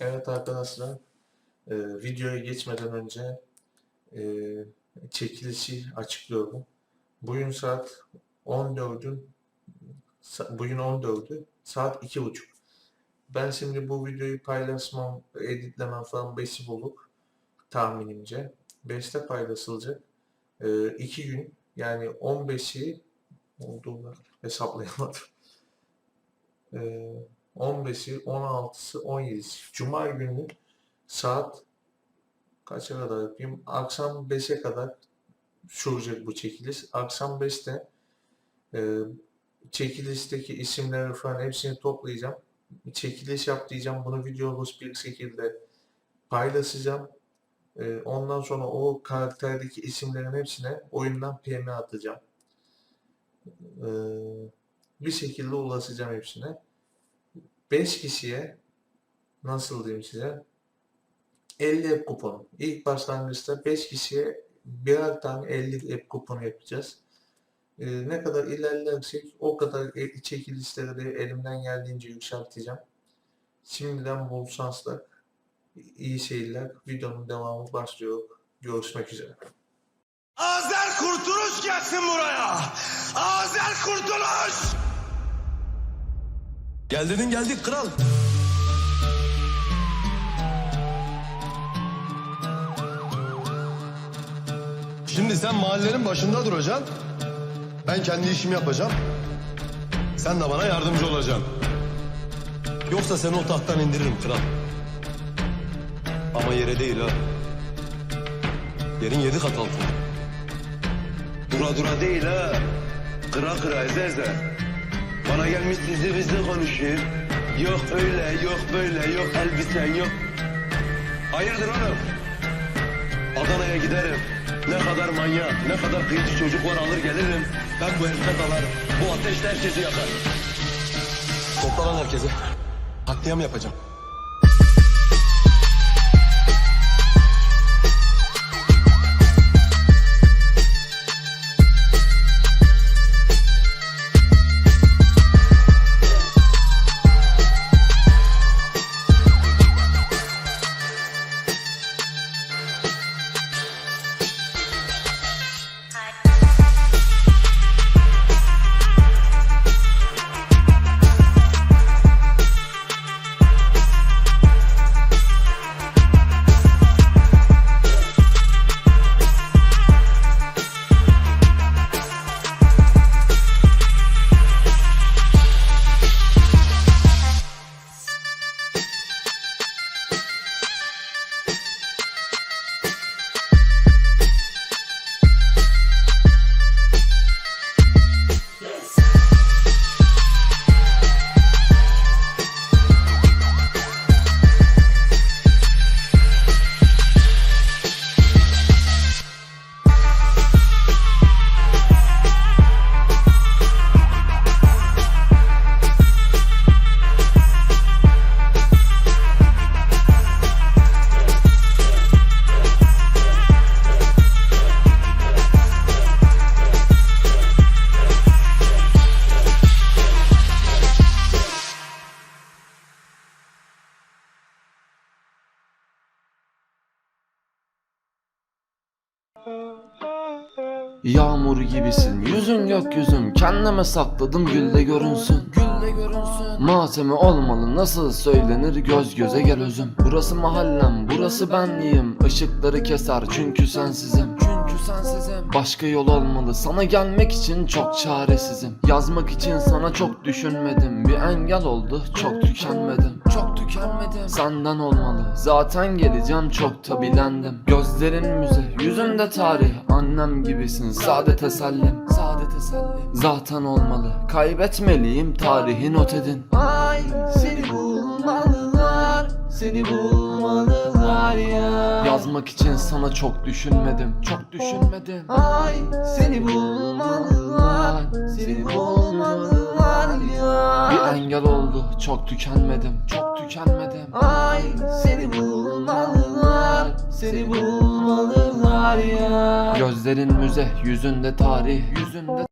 Evet arkadaşlar, e, videoya geçmeden önce e, çekilişi açıklıyorum. Bugün saat 14'ün sa- bugün 14'ü saat 2.30. Ben şimdi bu videoyu paylaşmam, editlemem falan 5'i bulup tahminimce 5'te paylaşılacak. 2 gün yani 15'i olduğunu hesaplayamadım. E, 15'i, 16'sı, 17'si. Cuma günü saat kaça kadar yapayım? Akşam 5'e kadar sürecek bu çekiliş. Akşam 5'te e, çekilişteki isimleri falan hepsini toplayacağım. Çekiliş yap diyeceğim. Bunu videomuz bir şekilde paylaşacağım. E, ondan sonra o karakterdeki isimlerin hepsine oyundan PM atacağım. E, bir şekilde ulaşacağım hepsine. 5 kişiye nasıl diyeyim size 50 app kuponu. İlk başlangıçta 5 kişiye birer tane 50 app kuponu yapacağız. Ee, ne kadar ilerlersek o kadar e- çekilişleri de elimden geldiğince yükselteceğim. Şimdiden bol şanslar, iyi seyirler. Videonun devamı başlıyor. Görüşmek üzere. Azer Kurtuluş gelsin buraya. Azer Kurtuluş. Gel dedin geldik kral. Şimdi sen mahallenin başında duracaksın. Ben kendi işimi yapacağım. Sen de bana yardımcı olacaksın. Yoksa seni o tahttan indiririm kral. Ama yere değil ha. Yerin yedi kat altında. Dura dura değil ha. Kıra kıra eze eze. Bana gelmiş sizli bizli konuşuyor. Yok öyle, yok böyle, yok elbisen yok. Hayırdır oğlum? Adana'ya giderim. Ne kadar manyak, ne kadar kıyıcı çocuk var alır gelirim. Ben bu herife dalarım. Bu ateşle herkesi yakar. Topla lan herkese. Katliam yapacağım. Yağmur gibisin yüzün gökyüzüm Kendime sakladım gülde görünsün. Gülde görünsün. Matemi olmalı nasıl söylenir? Göz göze gel özüm. Burası mahallem burası benliğim. Işıkları keser çünkü sensizim sensizim. Başka yol olmalı. Sana gelmek için çok çaresizim. Yazmak için sana çok düşünmedim. Bir engel oldu çok tükenmedim. Çok tükenmedim. Senden olmalı. Zaten geleceğim çok da bilendim. Gözlerin müze yüzünde tarih. Annem gibisin sade tesellim. Sade tesellim. Zaten olmalı. Kaybetmeliyim tarihi not edin. Ay seni bulmalılar. Seni bulmalılar ya Yazmak için sana çok düşünmedim. Çok düşünmedim. Ay seni bulmalılar Seni bulmalılar ya. Bir engel oldu. Çok tükenmedim. Çok tükenmedim. Ay seni bulmalılar Seni bulmalılar ya. Gözlerin müze yüzünde tarih Yüzünde